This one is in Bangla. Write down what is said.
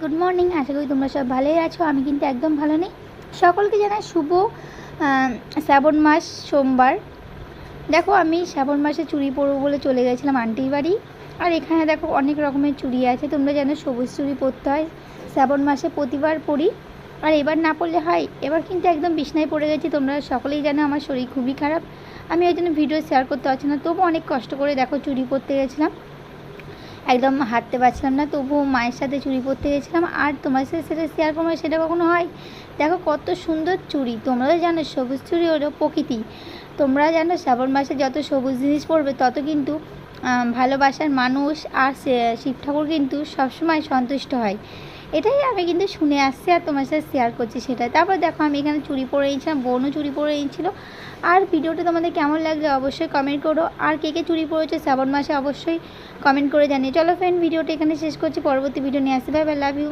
গুড মর্নিং আশা করি তোমরা সব ভালোই আছো। আমি কিন্তু একদম ভালো নেই। সকলকে জানাই শুভ শ্রাবণ মাস সোমবার। দেখো, আমি শ্রাবণ মাসে চুড়ি পরবো বলে চলে গেছিলাম আন্টির বাড়ি। আর এখানে দেখো, অনেক রকমের চুড়ি আছে। তোমরা জানো, সবুজ চুড়ি পরতে হয়। শ্রাবণ মাসে প্রতিবার পরি। আর এবার না পড়লে হয়, এবার কিন্তু একদম বিছনায় পড়ে গেছি। তোমরা সকলেই জানো, আমার শরীর খুবই খারাপ। আমি ওই জন্য ভিডিও শেয়ার করতে পারছি না। তবু অনেক কষ্ট করে দেখো, চুড়ি পরতে গেছিলাম। একদম হাঁটতে পারছিলাম না, তবুও মায়ের সাথে চুরি পরতে গেছিলাম। আর তোমার সাথে সেটা শেয়ার করব সেটা কখনো হয়? দেখো কত সুন্দর চুরি তোমরা তো জানো সবুজ চুরি হলো প্রকৃতি। তোমরা জানো শ্রাবণ মাসে যত সবুজ জিনিস পড়বে তত কিন্তু ভালোবাসার মানুষ আর শিব ঠাকুর কিন্তু সবসময় সন্তুষ্ট হয়। এটাই আমি কিন্তু শুনে আসছি আর তোমার সাথে শেয়ার করছি সেটাই। তারপর দেখো আমি এখানে চুরি পরে নিয়েছিলাম বোনও চুরি পরে নিয়েছিল আর ভিডিওটা তোমাদের কেমন লাগছে অবশ্যই কমেন্ট করো। আর কে কে চুরি পড়েছে শ্রাবণ মাসে অবশ্যই কমেন্ট করে জানিয়ে। চলো ফ্রেন্ড ভিডিওটা এখানে শেষ করছি। পরবর্তী ভিডিও নিয়ে আসতে ভাই লাভ ইউ